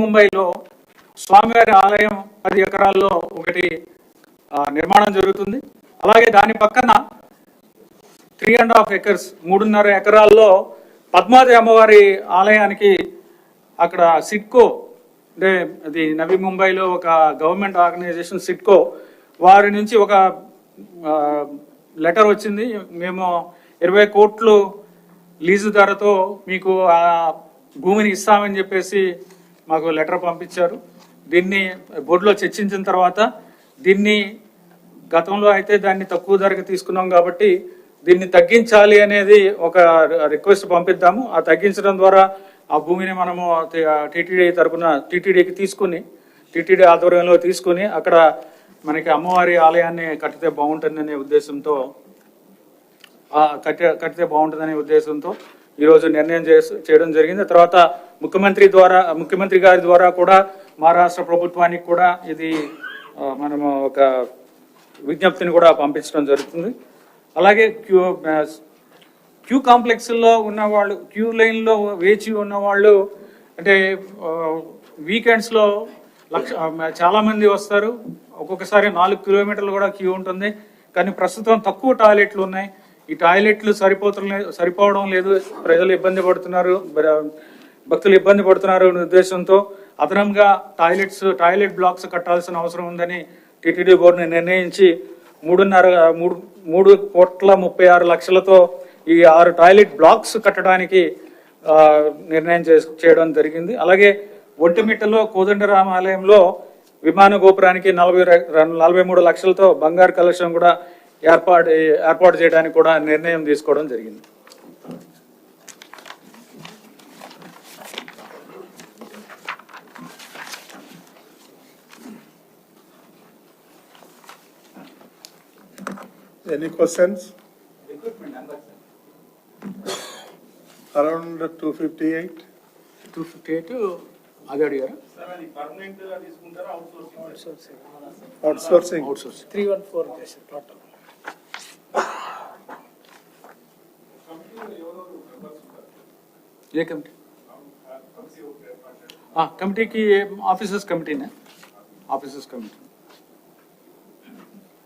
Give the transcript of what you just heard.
ముంబైలో స్వామివారి ఆలయం పది ఎకరాల్లో ఒకటి నిర్మాణం జరుగుతుంది. అలాగే దాని పక్కన త్రీ అండ్ హాఫ్ ఎకర్స్ మూడున్నర ఎకరాల్లో పద్మావతి అమ్మవారి ఆలయానికి అక్కడ సిట్కో అంటే అది నవీ ముంబైలో ఒక గవర్నమెంట్ ఆర్గనైజేషన్ సిట్కో వారి నుంచి ఒక లెటర్ వచ్చింది. మేము ఇరవై కోట్లు లీజు ధరతో మీకు ఆ భూమిని ఇస్తామని చెప్పేసి మాకు లెటర్ పంపించారు. దీన్ని బోర్డులో చర్చించిన తర్వాత దీన్ని గతంలో అయితే దాన్ని తక్కువ ధరకు తీసుకున్నాం కాబట్టి దీన్ని తగ్గించాలి అనేది ఒక రిక్వెస్ట్ పంపిద్దాము. ఆ తగ్గించడం ద్వారా ఆ భూమిని మనము టీటీడీ తరపున టీటీడీకి తీసుకుని టీటీడీ ఆధ్వర్యంలో తీసుకుని అక్కడ మనకి అమ్మవారి ఆలయాన్ని కట్టితే బాగుంటుందనే ఉద్దేశంతో కట్టి కట్టితే బాగుంటుందనే ఉద్దేశంతో ఈరోజు నిర్ణయం చేసి చేయడం జరిగింది. తర్వాత ముఖ్యమంత్రి ద్వారా ముఖ్యమంత్రి గారి ద్వారా కూడా మహారాష్ట్ర ప్రభుత్వానికి కూడా ఇది మనము ఒక విజ్ఞప్తిని కూడా పంపించడం జరుగుతుంది. అలాగే క్యూ క్యూ కాంప్లెక్స్లో ఉన్న వాళ్ళు క్యూ లైన్లో వేచి ఉన్నవాళ్ళు అంటే వీకెండ్స్లో లక్ష చాలామంది వస్తారు. ఒక్కొక్కసారి నాలుగు కిలోమీటర్లు కూడా క్యూ ఉంటుంది. కానీ ప్రస్తుతం తక్కువ టాయిలెట్లు ఉన్నాయి. ఈ టాయిలెట్లు సరిపోవడం లేదు సరిపోవడం లేదు. ప్రజలు ఇబ్బంది పడుతున్నారు. భక్తులు ఇబ్బంది పడుతున్నారు అనే ఉద్దేశంతో అదనంగా టాయిలెట్స్ టాయిలెట్ బ్లాక్స్ కట్టాల్సిన అవసరం ఉందని టీటీడీ బోర్డుని నిర్ణయించి మూడున్నర మూడు మూడు కోట్ల ముప్పై ఆరు లక్షలతో ఈ ఆరు టాయిలెట్ బ్లాక్స్ కట్టడానికి నిర్ణయం చే చేయడం జరిగింది. అలాగే ఒంటిమిట్టలో కోదండరామాలయంలో విమాన గోపురానికి నలభై నలభై మూడు లక్షలతో బంగారు కలెక్షన్ కూడా ఏర్పాటు ఏర్పాటు చేయడానికి కూడా నిర్ణయం తీసుకోవడం జరిగింది. Any questions? Around two fifty-eight? Two fifty eight అది అడిగారు Outsourcing? Outsource three one four చేశారు టోటల్ ये कमेटी हाँ कमेटी की ये ऑफिसर्स कमेटी ने। Officers committee